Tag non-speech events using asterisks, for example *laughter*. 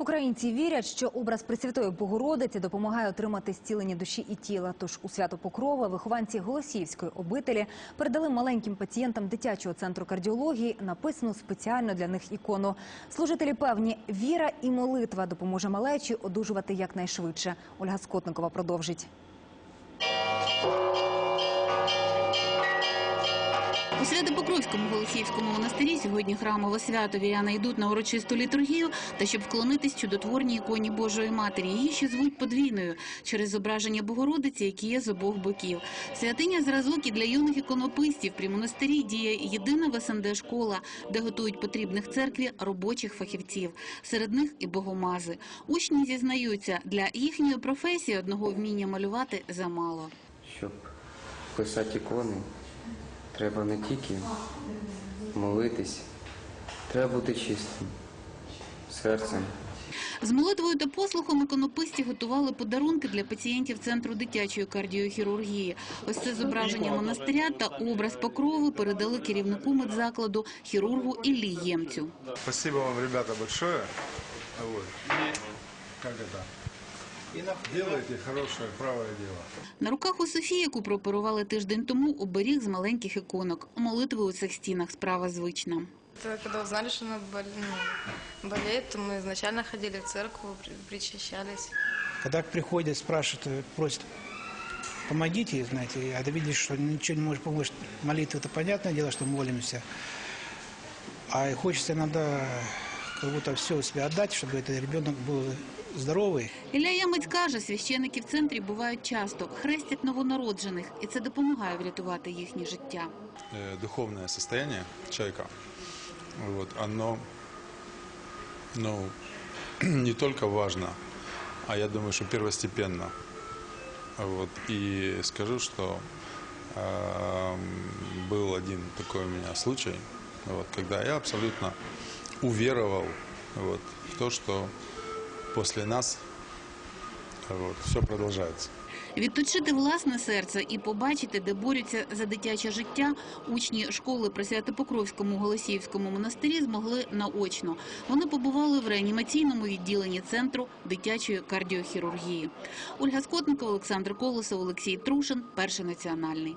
Українці вірять, що образ Пресвятої Богородиці допомагає отримати зцілення душі і тіла. Тож у свято Покрова вихованці Голосіївської обителі передали маленьким пацієнтам дитячого центру кардіології написану спеціально для них ікону. Служителі певні, віра і молитва допоможе малечі одужувати якнайшвидше. Ольга Скотникова продовжить. У Свято-Покровському Голосіївському монастирі сьогодні храмове свято віряни йдуть на урочисту літургію та щоб вклонитись чудотворній іконі Божої Матері. Її ще звуть подвійною через зображення Богородиці, які є з обох боків. Святиня зразок і для юних іконописців. При монастирі діє єдина в СНД школа, де готують потрібних церкві робочих фахівців. Серед них і богомази. Учні зізнаються, для їхньої професії одного вміння малювати замало. Щоб писати ікони, треба не тільки молитись, треба бути чистим серцем. З молитвою та послухом іконописці готували подарунки для пацієнтів центру дитячої кардіохірургії. Ось це зображення монастиря та образ покрови передали керівнику медзакладу хірургу Іллі Ємцю. Спасибо вам, ребята, большое. Вот. И как это? Делайте хорошее, правое дело. На руках у Софії, яку прооперували тиждень тому, оберіг з маленьких іконок. Молитви у цих стінах справа звична. Это когда узнали, что она бол- ну, болеет, то мы изначально ходили в церковь, при- причащались. Когда приходят, спрашивают, э, просят, помогите, знаете, а ты видишь, что ничего не можешь помочь. Молитва это понятное дело, что мы молимся. А и хочется иногда как будто все у себя отдать, чтобы этот ребенок был здоровый. Ілля Ємець каже, священики в центрі бувають часто, хрестять новонароджених, і це допомагає врятувати їхнє життя. э, духовное состояние человека, вот, оно ну, *clears throat* не только важно, а я думаю, что первостепенно. Вот, и скажу, что э, был один такой у меня случай, вот, когда я абсолютно уверовал вот, в то, что после нас вот, все продолжается. Відточити власне серце і побачити, де борються за дитяче життя, учні школи при Свято-Покровському Голосіївському монастирі змогли наочно. Вони побували в реанімаційному відділенні центру дитячої кардіохірургії. Ольга Скотникова, Олександр Колосов, Олексій Трушин, перший національний.